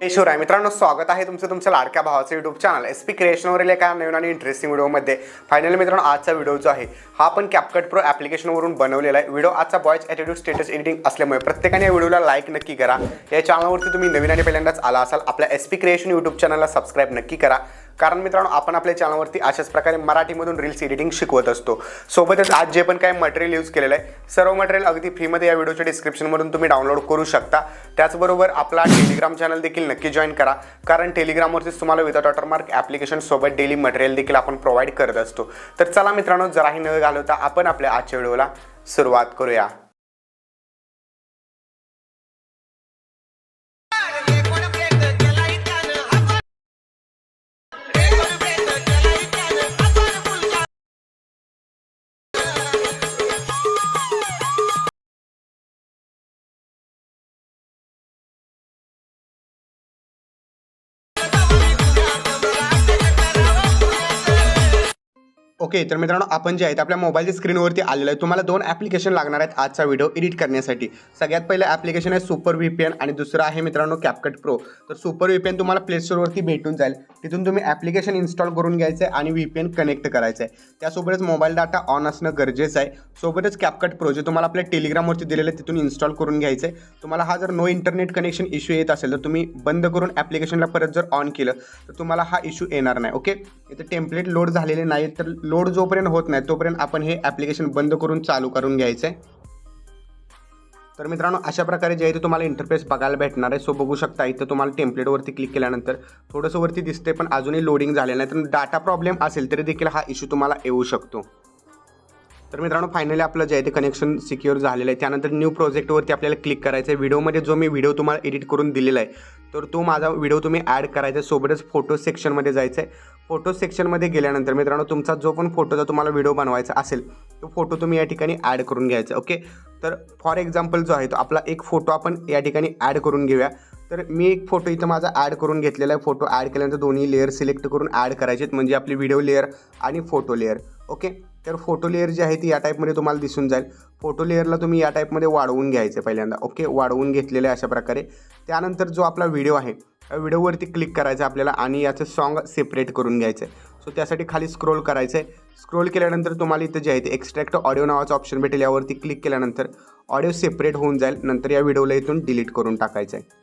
शिवराय मित्रांनो स्वागत आहे तुमचं तुमच्या लाडक्या भावाचं युट्यूब चॅनल एस पी क्रिएशनवरील एका नवीन आणि इंटरेस्टिंग व्हिडिओमध्ये फायनली मित्रांनो आजचा व्हिडिओ जो आहे हा आपण कॅपकट प्रो ॲप्लिकेशनवरून बनवलेला आहे. व्हिडिओ आजचा बॉयज ॲटिट्यूड स्टेटस एडिटिंग असल्यामुळे प्रत्येकाने या व्हिडिओला लाईक नक्की करा. या चॅनलवरती तुम्ही नवीन आणि पहिल्यांदाच आला असाल आपल्या एस पी क्रिएशन यूट्यूब चॅनलला सबस्क्राईब नक्की करा. कारण मित्रांनो आपण आपल्या चॅनलवरती अशाच प्रकारे मराठीमधून रील्स एडिटिंग शिकवत असतो. सोबतच आज जे पण काही मटेरियल यूज केलेलं आहे सर्व मटेरियल अगदी फ्रीमध्ये या व्हिडिओच्या डिस्क्रिप्शनमधून तुम्ही डाउनलोड करू शकता. त्याचबरोबर आपला टेलिग्राम चॅनल देखील नक्की जॉईन करा. कारण टेलिग्रामवरतीच तुम्हाला विदाउट वॉटरमार्क ॲप्लिकेशन सोबत डेली मटेरियल देखील आपण प्रोव्हाइड करत असतो. तर चला मित्रांनो जराही न घालवता आपण आपल्या आजच्या व्हिडिओला सुरुवात करूया. ओके तर मित्रांनो आपण जे आहेत आपल्या मोबाईलच्या स्क्रीनवरती आलेलं आहे. तुम्हाला दोन ॲप्लिकेशन लागणार आहेत आजचा व्हिडिओ एडिट करण्यासाठी. सगळ्यात पहिलं ॲप्लिकेशन आहे सुपर व्ही पी एन आणि दुसरं आहे मित्रांनो कॅपकट प्रो तर सुपर व्ही पी एन तुम्हाला प्ले स्टोअरवरती भेटून जाईल. तिथून तुम्ही ॲप्लिकेशन इन्स्टॉल करून घ्यायचं आहे आणि व्ही पी एन कनेक्ट करायचं आहे. त्यासोबतच मोबाईल डाटा ऑन असणं गरजेचं आहे. सोबतच कॅपकट प्रो जे तुम्हाला आपल्या टेलिग्रामवरती दिलेलं आहे तिथून इन्स्टॉल करून घ्यायचं आहे. तुम्हाला हा जर नो इंटरनेट कनेक्शन इश्यू येत असेल तर तुम्ही बंद करून ॲप्लिकेशनला परत जर ऑन केलं तर तुम्हाला हा इश्यू येणार नाही. ओके? इथं टेम्पलेट लोड झालेले नाही तर लोड जोपर्यंत होत नाही तोपर्यंत आपण हे ॲप्लिकेशन बंद करून चालू करून घ्यायचं आहे. तर मित्रांनो अशा प्रकारे जे आहे ते तुम्हाला इंटरफेस बघायला भेटणार आहे. सो बघू शकता इथं तुम्हाला टेम्पलेटवरती क्लिक केल्यानंतर थोडंसं वरती दिसते पण अजूनही लोडिंग झाले नाही. तर डाटा प्रॉब्लेम असेल तरी देखील हा इश्यू तुम्हाला येऊ शकतो. तर मित्रांनो फायनली आपलं जे आहे ते कनेक्शन सिक्युअर झालेलं आहे. त्यानंतर न्यू प्रोजेक्टवरती आपल्याला क्लिक करायचं आहे. व्हिडिओमध्ये जो मी व्हिडिओ तुम्हाला एडिट करून दिलेला आहे तर तो माझा व्हिडिओ तुम्ही ॲड करायचा आहे. सोबतच फोटो सेक्शनमध्ये जायचं आहे. फोटो सेक्शनमध्ये गेल्यानंतर मित्रांनो तुमचा जो पण फोटोचा तुम्हाला व्हिडिओ बनवायचा असेल तो फोटो तुम्ही या ठिकाणी ॲड करून घ्यायचा ओके तर फॉर एक्झाम्पल जो आहे तो आपला एक फोटो आपण या ठिकाणी ॲड करून घेऊया. तर मी एक फोटो इथं माझा ॲड करून घेतलेला आहे. फोटो ॲड केल्यानंतर दोन्ही लेअर सिलेक्ट करून ॲड करायचे आहेत म्हणजे आपली व्हिडिओ लेअर आणि फोटो लेअर ओके तर फोटो लेअर जी आहे ती या टाईपमध्ये तुम्हाला दिसून जाईल. फोटो लेअरला तुम्ही या टाईपमध्ये वाढवून घ्यायचं पहिल्यांदा ओके वाढवून घेतलेले आहे अशा प्रकारे. त्यानंतर जो आपला व्हिडिओ आहे व्हिडिओवरती क्लिक करायचं आहे आपल्याला आणि याचं सॉन्ग सेपरेट करून घ्यायचं. आहे सो त्यासाठी खाली स्क्रोल करायचं आहे स्क्रोल केल्यानंतर तुम्हाला इथं जे आहे ते एक्स्ट्रॅक्ट ऑडिओ नावाचं ऑप्शन भेटेल. यावरती क्लिक केल्यानंतर ऑडिओ सेपरेट होऊन जाईल. नंतर या व्हिडिओला इथून डिलीट करून टाकायचं आहे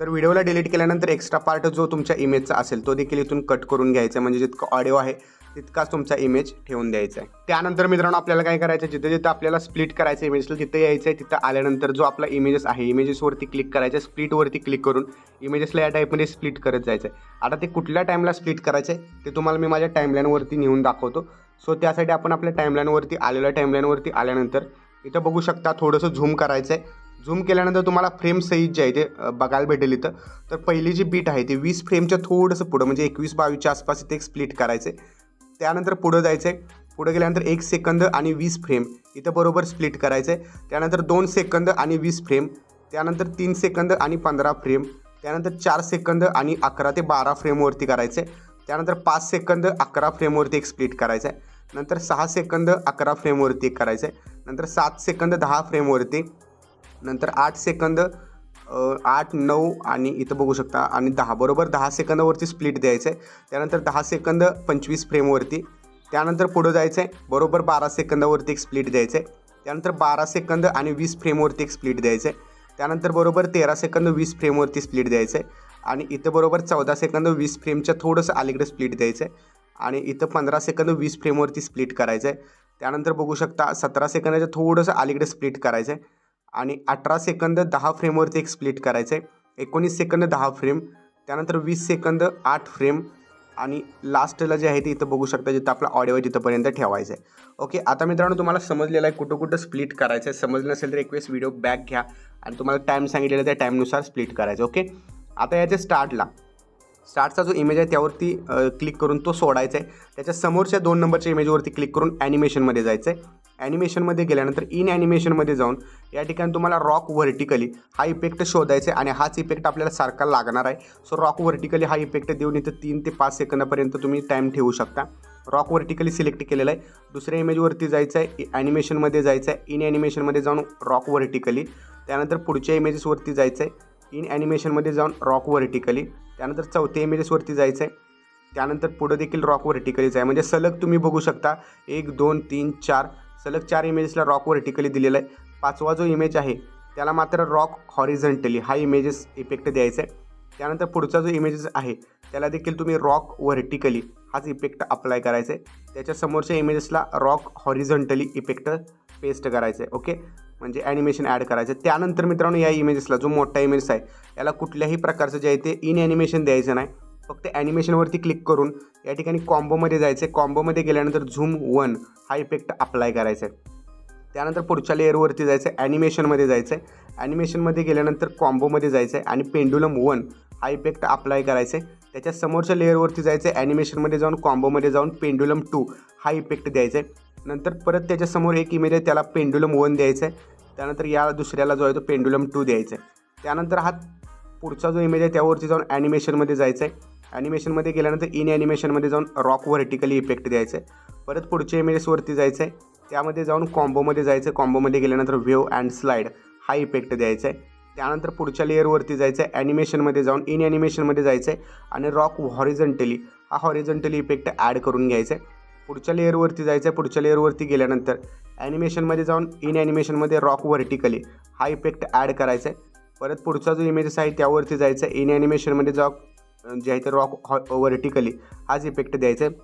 तर व्हिडिओला डिलीट केल्यानंतर एक्स्ट्रा पार्ट जो तुमच्या इमेजचा असेल तो देखील इथून कट करून घ्यायचा आहे. म्हणजे जितकं ऑडिओ आहे तितकाच तुमचा इमेज ठेवून द्यायचा आहे. त्यानंतर मित्रांनो आपल्याला काय करायचं आहे? जिथे जिथं आपल्याला स्प्लिट करायचं इमेजला तिथे यायचं आहे. तिथं आल्यानंतर जो आपला इमेजेस आहे इमेजेसवरती क्लिक करायचं आहे. स्प्लिटवरती क्लिक करून इमेजेसला या टाईपमध्ये स्प्लिट करत जायचं आहे. आता ते कुठल्या टाईमला स्प्लिट करायचं आहे ते तुम्हाला मी माझ्या टाईमलाईनवरती नेऊन दाखवतो. सो त्यासाठी आपण आपल्या टाईमलाईनवरती आलेल्या टाईमलाईनवरती आल्यानंतर इथं बघू शकता थोडंसं झूम करायचं आहे. झूम केल्यानंतर तुम्हाला फ्रेम सहित जे आहे ते बघायला भेटेल इथं. तर पहिली जी बीट आहे ती वीस फ्रेमच्या थोडंसं पुढं म्हणजे एकवीस बावीसच्या आसपास इथे एक स्प्लिट करायचं आहे त्यानंतर पुढं जायचं आहे पुढं गेल्यानंतर एक सेकंद आणि वीस फ्रेम इथं बरोबर स्प्लिट करायचं आहे त्यानंतर दोन सेकंद आणि वीस फ्रेम त्यानंतर तीन सेकंद आणि पंधरा फ्रेम त्यानंतर चार सेकंद आणि अकरा ते बारा फ्रेमवरती करायचं आहे त्यानंतर पाच सेकंद अकरा फ्रेमवरती एक स्प्लिट करायचं आहे नंतर सहा सेकंद अकरा फ्रेमवरती एक करायचं आहे नंतर सात सेकंद दहा फ्रेमवरती नंतर आठ सेकंद आठ नऊ आणि इथं बघू शकता आणि दहा. बरोबर दहा सेकंदावरती स्प्लिट द्यायचं आहे त्यानंतर दहा सेकंद पंचवीस फ्रेमवरती त्यानंतर पुढं जायचं आहे बरोबर बारा सेकंदावरती एक स्प्लिट द्यायचं आहे त्यानंतर बारा सेकंद आणि वीस फ्रेमवरती एक स्प्लिट द्यायचं आहे त्यानंतर बरोबर तेरा सेकंद वीस फ्रेमवरती स्प्लिट द्यायचं आहे आणि इथं बरोबर चौदा सेकंद वीस फ्रेमच्या थोडंसं अलीकडे स्प्लिट द्यायचं आहे आणि इथं पंधरा सेकंद वीस फ्रेमवरती स्प्लिट करायचं आहे त्यानंतर बघू शकता सतरा सेकंदाच्या थोडंसं अलीकडे स्प्लिट करायचं आहे आणि अठरा सेकंद दहा फ्रेमवरती एक स्प्लिट करायचं आहे एकोणीस सेकंद दहा फ्रेम त्यानंतर वीस सेकंद आठ फ्रेम आणि लास्टला जे आहे ते इथं बघू शकता जिथं आपला ऑडिओ जिथंपर्यंत ठेवायचं आहे ओके आता मित्रांनो तुम्हाला समजलेलं आहे कुठं कुठं स्प्लिट करायचं आहे समजलं नसेल तर एक वेळेस व्हिडिओ बॅक घ्या आणि तुम्हाला टाईम सांगितलेला त्या टाईमनुसार स्प्लिट करायचं ओके आता याच्या स्टार्टला स्टार्टचा जो इमेज आहे त्यावरती क्लिक करून तो सोडायचा आहे त्याच्या समोरच्या दोन नंबरच्या इमेजवरती क्लिक करून ॲनिमेशनमध्ये जायचं आहे ॲनिमेशनमध्ये गेल्यानंतर इन ॲनिमेशनमध्ये जाऊन या ठिकाणी तुम्हाला रॉक व्हर्टिकली हा इफेक्ट शोधायचा आहे आणि हाच इफेक्ट आपल्याला सारखा लागणार आहे. सो रॉक व्हर्टिकली हा इफेक्ट देऊन इथं तीन ते पाच सेकंदापर्यंत तुम्ही टाईम ठेवू शकता. रॉक व्हर्टिकली सिलेक्ट केलेलं आहे. दुसऱ्या इमेजवरती जायचं आहे. ॲनिमेशनमध्ये जायचं आहे. इन ॲनिमेशनमध्ये जाऊन रॉक व्हर्टिकली त्यानंतर पुढच्या इमेजेसवरती जायचं आहे. इन ॲनिमेशनमध्ये जाऊन रॉक व्हर्टिकली त्यानंतर चौथ्या इमेजेसवरती जायचं आहे. त्यानंतर पुढं देखील रॉक व्हर्टिकलीच आहे म्हणजे सलग तुम्ही बघू शकता. एक दोन तीन चार. सलग चार इमेजेसला रॉक व्हर्टिकली दिलेला आहे. पाचवा जो इमेज आहे त्याला मात्र रॉक हॉरिझंटली हा इमेजेस इफेक्ट द्यायचा आहे. त्यानंतर पुढचा जो इमेजेस आहे त्याला देखील तुम्ही रॉक व्हर्टिकली हाच इफेक्ट अप्लाय करायचा आहे. त्याच्या समोरच्या इमेजेसला रॉक हॉरिझंटली इफेक्ट पेस्ट करायचं आहे ओके म्हणजे ॲनिमेशन ॲड करायचं आहे. त्यानंतर मित्रांनो या इमेजेसला जो मोठा इमेज आहे याला कुठल्याही प्रकारचं जे आहे ते इन ॲनिमेशन द्यायचं नाही. फक्त ॲनिमेशनवरती क्लिक करून या ठिकाणी कॉम्बोमध्ये जायचं आहे कॉम्बोमध्ये गेल्यानंतर झूम वन हा इफेक्ट अप्लाय करायचा आहे त्यानंतर पुढच्या लेअरवरती जायचं आहे ॲनिमेशनमध्ये जायचं आहे ॲनिमेशनमध्ये गेल्यानंतर कॉम्बोमध्ये जायचं आहे आणि पेंडुलम वन हा इफेक्ट अप्लाय करायचा आहे त्याच्या समोरच्या लेअरवरती जायचं आहे ॲनिमेशनमध्ये जाऊन कॉम्बोमध्ये जाऊन पेंडुलम टू हा इफेक्ट द्यायचा आहे नंतर परत त्याच्यासमोर एक इमेज आहे. त्याला पेंडुलम वन द्यायचं आहे त्यानंतर या दुसऱ्याला जो आहे तो पेंडुलम टू द्यायचा आहे त्यानंतर हा पुढचा जो इमेज आहे त्यावरती जाऊन ॲनिमेशनमध्ये जायचं आहे ॲनिमेशनमध्ये गेल्यानंतर इन ॲनिमेशनमध्ये जाऊन रॉक व्हर्टिकली इफेक्ट द्यायचं आहे परत पुढच्या इमेजेसवरती जायचं आहे त्यामध्ये जाऊन कॉम्बोमध्ये जायचं आहे कॉम्बोमध्ये गेल्यानंतर व्हेव अँड स्लाईड हा इफेक्ट द्यायचा आहे त्यानंतर पुढच्या लेअरवरती जायचं आहे ॲनिमेशनमध्ये जाऊन इन ॲनिमेशनमध्ये जायचं आहे आणि रॉक हॉरिझंटली हा हॉरिझंटली इफेक्ट ॲड करून घ्यायचा आहे पुढच्या लेअरवरती जायचं आहे पुढच्या लेअरवरती गेल्यानंतर ॲनिमेशनमध्ये जाऊन इन ॲनिमेशनमध्ये रॉक व्हर्टिकली हा इफेक्ट ॲड करायचा आहे परत पुढचा जो इमेजेस आहे त्यावरती जायचं आहे इन ॲनिमेशनमध्ये जाऊ जे आहे ते रॉक हॉ व्हर्टिकली हाच इफेक्ट द्यायचा आहे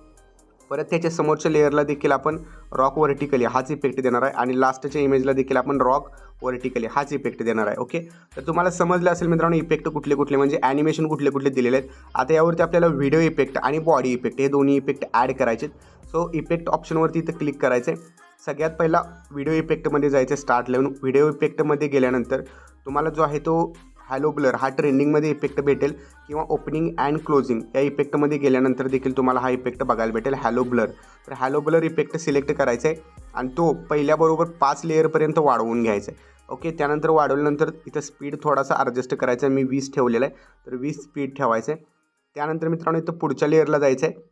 परत त्याच्या समोरच्या लेअरला देखील आपण रॉक व्हर्टिकली हाच इफेक्ट देणार आहे. आणि लास्टच्या इमेजला देखील आपण रॉक व्हर्टिकली हाच इफेक्ट देणार आहे ओके तर तुम्हाला समजलं असेल मित्रांनो इफेक्ट कुठले कुठले म्हणजे ॲनिमेशन कुठले कुठले दिलेले आहेत. आता यावरती आपल्याला व्हिडिओ इफेक्ट आणि बॉडी इफेक्ट हे दोन्ही इफेक्ट ॲड करायचे सो इफेक्ट ऑप्शनवरती इथं क्लिक करायचं आहे सगळ्यात पहिला व्हिडिओ इफेक्टमध्ये जायचं स्टार्ट लावून व्हिडिओ इफेक्टमध्ये गेल्यानंतर तुम्हाला जो आहे तो हॅलो ब्लर हा ट्रेंडिंगमध्ये इफेक्ट भेटेल किंवा ओपनिंग अँड क्लोजिंग या इफेक्टमध्ये गेल्यानंतर देखील तुम्हाला हा इफेक्ट बघायला भेटेल हॅलो ब्लर तर हॅलो ब्लर इफेक्ट सिलेक्ट करायचा आहे आणि तो पहिल्याबरोबर पाच लेअरपर्यंत वाढवून घ्यायचा आहे ओके त्यानंतर वाढवल्यानंतर इथं स्पीड थोडासा ॲडजस्ट करायचा आहे मी वीस ठेवलेला आहे तर वीस स्पीड ठेवायचं आहे त्यानंतर मित्रांनो इथं पुढच्या लेअरला जायचं आहे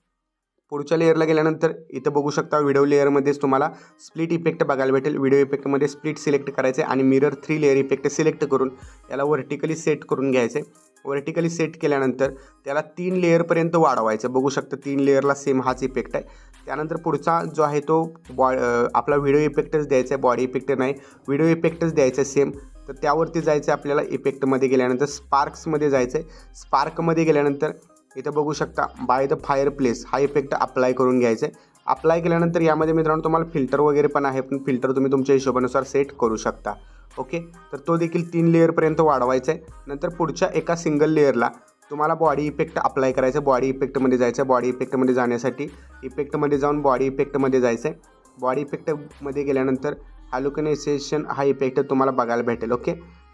पुढच्या लेअरला गेल्यानंतर इथं बघू शकता व्हिडिओ लेअरमध्येच तुम्हाला स्प्लिट इफेक्ट बघायला भेटेल. व्हिडिओ इफेक्टमध्ये स्प्लिट सिलेक्ट करायचे आणि mirror three layer effect select करून याला व्हर्टिकली सेट करून घ्यायचे. व्हर्टिकली सेट केल्यानंतर त्याला तीन लेअरपर्यंत वाढवायचं. बघू शकता तीन लेअरला सेम हाच इफेक्ट आहे. त्यानंतर पुढचा जो आहे तो बॉ आपला व्हिडिओ इफेक्टच द्यायचा आहे. बॉडी इफेक्ट नाही. व्हिडिओ इफेक्टच द्यायचा आहे सेम तर त्यावरती जायचं आहे आपल्याला इफेक्टमध्ये गेल्यानंतर स्पार्क्समध्ये जायचं आहे. स्पार्कमध्ये गेल्यानंतर इथं बघू शकता बाय द फायर प्लेस हा इफेक्ट अप्लाय करून घ्यायचा. आहे अप्लाय केल्यानंतर यामध्ये मित्रांनो तुम्हाला फिल्टर वगैरे पण आहे पण फिल्टर तुम्ही तुमच्या हिशोबानुसार सेट करू शकता. ओके तर तो देखील तीन लेअरपर्यंत वाढवायचा आहे. नंतर पुढच्या एका सिंगल लेअरला तुम्हाला बॉडी इफेक्ट अप्लाय करायचं बॉडी इफेक्टमध्ये जायचं आहे. बॉडी इफेक्टमध्ये जाण्यासाठी इफेक्टमध्ये जाऊन बॉडी इफेक्टमध्ये जायचं आहे. बॉडी इफेक्टमध्ये गेल्यानंतर हॅलुकनेसेशन हा इफेक्ट तुम्हाला बघायला भेटेल. ओके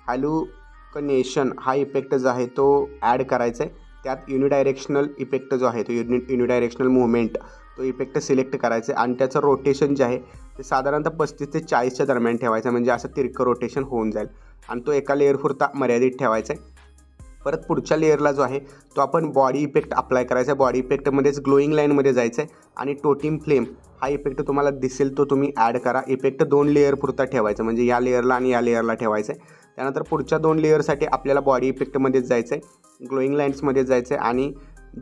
हॅलुकनेशन हा इफेक्ट जो आहे तो ॲड करायचा आहे. त्यात युनिडायरेक्शनल इफेक्ट जो आहे तो युनि युनिडायरेक्शनल मुवमेंट तो इफेक्ट सिलेक्ट करायचा आणि त्याचं रोटेशन जे आहे ते साधारणतः पस्तीस ते चाळीसच्या दरम्यान ठेवायचं म्हणजे असं तिरकं रोटेशन होऊन जाईल. आणि तो एका लेअरपुरता मर्यादित ठेवायचा आहे परत पुढच्या लेअरला जो आहे तो आपण बॉडी इफेक्ट अप्लाय करायचा आहे बॉडी इफेक्टमध्येच ग्लोईंग लाईनमध्ये जायचं आहे आणि टोटीम फ्लेम हा इफेक्ट तुम्हाला दिसेल तो तुम्ही ॲड करा. इफेक्ट दोन लेअरपुरता ठेवायचा म्हणजे या लेअरला आणि या लेअरला ठेवायचा आहे त्यानंतर पुढच्या दोन लेअरसाठी आपल्याला बॉडी इफेक्टमध्येच जायचं आहे ग्लोईंग लाईन्समध्ये जायचं आहे आणि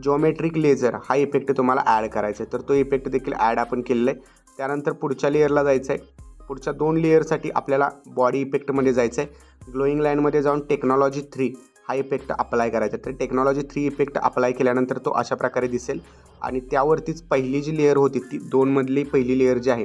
जोमेट्रिक लेझर हा इफेक्ट तुम्हाला ॲड करायचा आहे तर तो इफेक्ट देखील ॲड आपण केलेला आहे त्यानंतर पुढच्या लेअरला जायचं आहे पुढच्या दोन लेअरसाठी आपल्याला बॉडी इफेक्टमध्ये जायचं आहे ग्लोईंग लाईनमध्ये जाऊन टेक्नॉलॉजी थ्री हा इफेक्ट अप्लाय करायचा. तर टेक्नॉलॉजी थ्री इफेक्ट अप्लाय केल्यानंतर तो अशा प्रकारे दिसेल. आणि त्यावरतीच पहिली जी लेअर होती ती दोनमधली पहिली लेअर जी आहे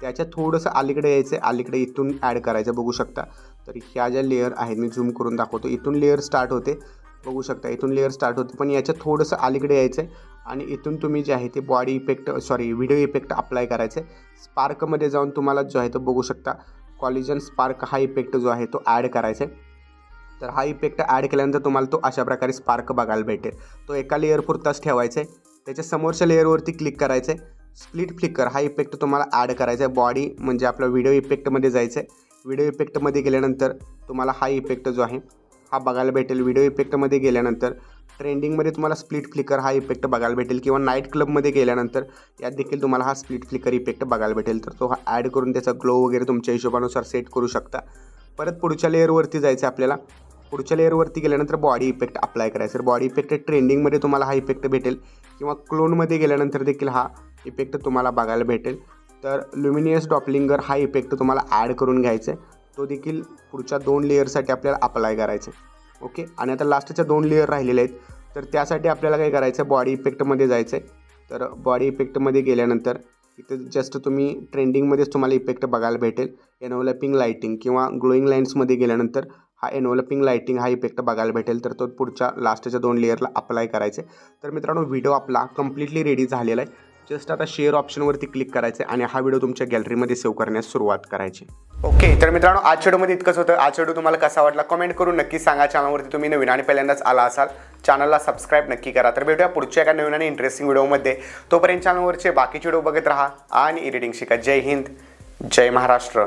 त्याच्या थोडंसं अलीकडे यायचं आहे अलीकडे इथून ॲड करायचं. बघू शकता. तर ह्या ज्या लेअर आहेत मी झूम करून दाखवतो. इथून लेअर स्टार्ट होते. बघू शकता इथून लेअर स्टार्ट होते. पण याच्या थोडंसं अलीकडे यायचं आहे आणि इथून तुम्ही जे आहे ते body effect sorry video effect apply करायचं आहे स्पार्कमध्ये जाऊन तुम्हाला जो आहे तो बघू शकता. कॉलिजन स्पार्क हा इफेक्ट जो आहे तो ॲड करायचा आहे तर हा इफेक्ट ॲड केल्यानंतर तुम्हाला तो अशा प्रकारे स्पार्क बघायला भेटेल. तो एका लेअरपुरताच ठेवायचा आहे त्याच्या समोरच्या लेअरवरती क्लिक करायचं आहे स्प्लिट फ्लिकर हा इफेक्ट तुम्हाला ॲड करायचा आहे. बॉडी म्हणजे आपलं व्हिडिओ इफेक्टमध्ये जायचं आहे. व्हिडिओ इफेक्टमध्ये गेल्यानंतर तुम्हाला हा इफेक्ट जो आहे हा बघायला भेटेल. व्हिडिओ इफेक्टमध्ये गेल्यानंतर ट्रेंडिंगमध्ये तुम्हाला स्प्लिट फ्लिकर हा इफेक्ट बघायला भेटेल. किंवा नाईट क्लबमध्ये गेल्यानंतर यात देखील तुम्हाला हा स्प्लिट फ्लिकर इफेक्ट बघायला भेटेल. तर तो हा ॲड करून त्याचा ग्लो वगैरे तुमच्या हिशोबानुसार सेट करू शकता. परत पुढच्या लेअरवरती जायचं आपल्याला. पुढच्या लेअरवरती गेल्यानंतर बॉडी इफेक्ट अप्लाय करायचं तर बॉडी इफेक्ट ट्रेंडिंगमध्ये तुम्हाला हा इफेक्ट भेटेल. किंवा क्लोनमध्ये गेल्यानंतर देखील हा इफेक्ट तुम्हाला बघायला भेटेल. तर ल्युमिनियस डॉपलिंगर हा इफेक्ट तुम्हाला ॲड करून घ्यायचा आहे. तो देखील पुढच्या दोन लेअरसाठी आपल्याला अप्लाय करायचा आहे. ओके आणि आता लास्टच्या दोन लेअर राहिलेले आहेत. तर त्यासाठी आपल्याला काय करायचं आहे? बॉडी इफेक्टमध्ये जायचं आहे. तर बॉडी इफेक्टमध्ये गेल्यानंतर इथं जस्ट तुम्ही ट्रेंडिंगमध्येच तुम्हाला इफेक्ट बघायला भेटेल. एनव्हलपिंग लाईटिंग किंवा ग्लोईंग लाईन्समध्ये गेल्यानंतर हा एनोलॅपिंग लाईटिंग हा इफेक्ट बघायला भेटेल. तर तो पुढच्या लास्टच्या दोन लेअरला अप्लाय करायचे तर मित्रांनो व्हिडिओ आपला कम्प्लिटली रेडी झालेला आहे. जस्ट आता शेअर ऑप्शनवरती क्लिक करायचं आहे आणि हा व्हिडिओ तुमच्या गॅलरीमध्ये सेव्ह करण्यास सुरुवात करायची. ओके तर मित्रांनो आज व्हिडिओमध्ये इतकंच होतं. आज व्हिडिओ तुम्हाला कसा वाटला कमेंट करून नक्की सांगा. चॅनलवरती तुम्ही नवीन आणि पहिल्यांदाच आला असाल चॅनलला सबस्क्राईब नक्की करा. तर भेटूया पुढच्या एका नवीन आणि इंटरेस्टिंग व्हिडिओमध्ये तोपर्यंत चॅनलवरचे बाकीचे व्हिडिओ बघत राहा आणि एडिटिंग शिका. जय हिंद जय महाराष्ट्र.